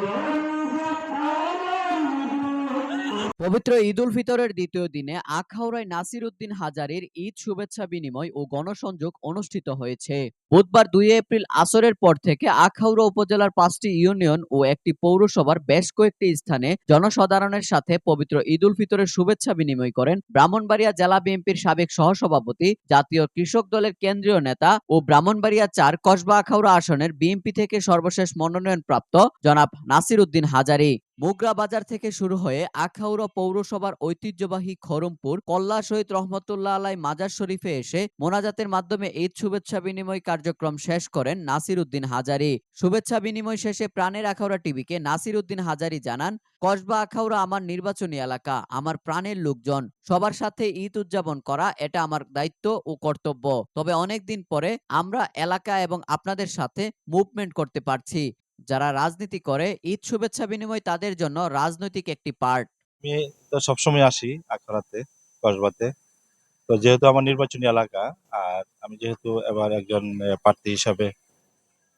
Yeah. পবিত্র ঈদ উল ফিতরের দ্বিতীয় দিনে আখাউড়ায় নাসির উদ্দিন হাজারির ঈদ শুভেচ্ছা বিনিময় ও গণসংযোগ অনুষ্ঠিত হয়েছে। বুধবার দুই এপ্রিল আসরের পর থেকে আখাউড়া উপজেলার পাঁচটি ইউনিয়ন ও একটি পৌরসভার বেশ কয়েকটি স্থানে জনসাধারণের সাথে পবিত্র ঈদ উল ফিতরের শুভেচ্ছা বিনিময় করেন ব্রাহ্মণবাড়িয়া জেলা বিএনপির সাবেক সহসভাপতি, জাতীয় কৃষক দলের কেন্দ্রীয় নেতা ও ব্রাহ্মণবাড়িয়া চার কসবা আখাউড়া আসনের বিএনপি থেকে সর্বশেষ মনোনয়নপ্রাপ্ত জনাব নাসির উদ্দিন হাজারি। মুগরা বাজার থেকে শুরু হয়ে আখাউড়া পৌরসভার ঐতিহ্যবাহী খরমপুর কল্লা শহীদ রহমতুল্লাহ আলাই মাজার শরীফে এসে মোনাজাতের মাধ্যমে ঈদ শুভেচ্ছা বিনিময় কার্যক্রম শেষ করেন নাসির উদ্দিন হাজারি। শুভেচ্ছা বিনিময় শেষে প্রাণের আখাউড়া টিভিকে নাসির উদ্দিন হাজারি জানান, কসবা আখাউড়া আমার নির্বাচনী এলাকা, আমার প্রাণের লোকজন। সবার সাথে ঈদ উদযাপন করা এটা আমার দায়িত্ব ও কর্তব্য। তবে অনেকদিন পরে আমরা এলাকা এবং আপনাদের সাথে মুভমেন্ট করতে পারছি। যারা রাজনীতি করে, ঈদ শুভেচ্ছা বিনিময় তাদের জন্য রাজনৈতিক একটি পার্ট। আমি তো সবসময় আসি আখড়াতে কসবাতে। তো যেহেতু আমার নির্বাচনী এলাকা, আর আমি যেহেতু এবার একজন প্রার্থী হিসাবে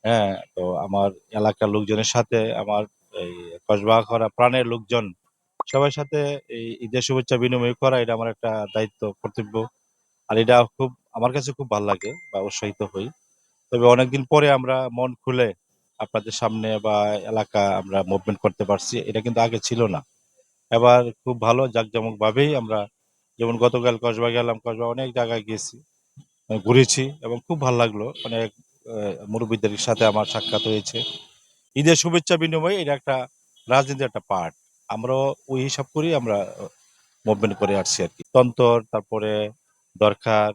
হ্যাঁ তো আমার এলাকার লোকজনের সাথে আমার এই কসবা আখড়া প্রাণের লোকজন, সবার সাথে এই ঈদের শুভেচ্ছা বিনিময় করা, এটা আমার একটা দায়িত্ব, কর্তব্য। আর এটা খুব, আমার কাছে খুব ভালো লাগে বা উৎসাহিত হই। তবে অনেকদিন পরে আমরা মন খুলে আপনাদের সামনে বা এলাকা আমরা মুভমেন্ট করতে পারছি, এটা কিন্তু আগে ছিল না। এবার খুব ভালো জাঁকজমক ভাবেই আমরা যেমন গতকাল কসবা গেলাম, কসবা অনেক জায়গায় গেছি ঘুরেছি এবং খুব ভালো লাগল। অনেক মুরব্বীদের সাথে আমার সাক্ষাৎ হয়েছে। ঈদের শুভেচ্ছা বিনিময় এটা একটা রাজনীতির একটা পার্ট আমরাও ওই হিসাব করেই আমরা মুভমেন্ট করে আসছি আর কি। তন্তর, তারপরে দরকার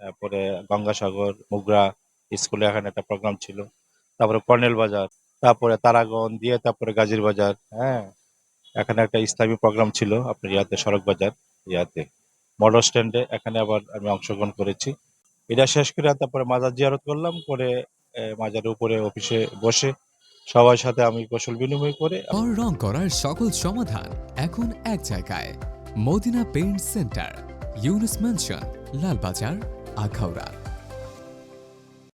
তারপরে গঙ্গাসাগর, মুগরা, স্কুলে এখানে একটা প্রোগ্রাম ছিল। তারপরে কর্নেল বাজার তারপরে তারাগঞ্জ দিয়ে তারপরে গাজীর বাজার হ্যাঁ। এখানে একটা ইসলামী প্রোগ্রাম ছিল আপনার ইয়াতে সড়ক বাজার ইয়াতে। মডেল স্ট্যান্ডে এখানে আবার আমি অংশগ্রহণ করেছি। এটা শেষ করে তারপরে মাজার জিয়ারত করলাম করে আহ, মাজারের উপরে অফিসে বসে সবার সাথে আমি কৌশল বিনিময় করে রং করার সকল সমাধান এখন এক জায়গায়। Medina paint centre Yunus mansion Lalbazar Akhaura.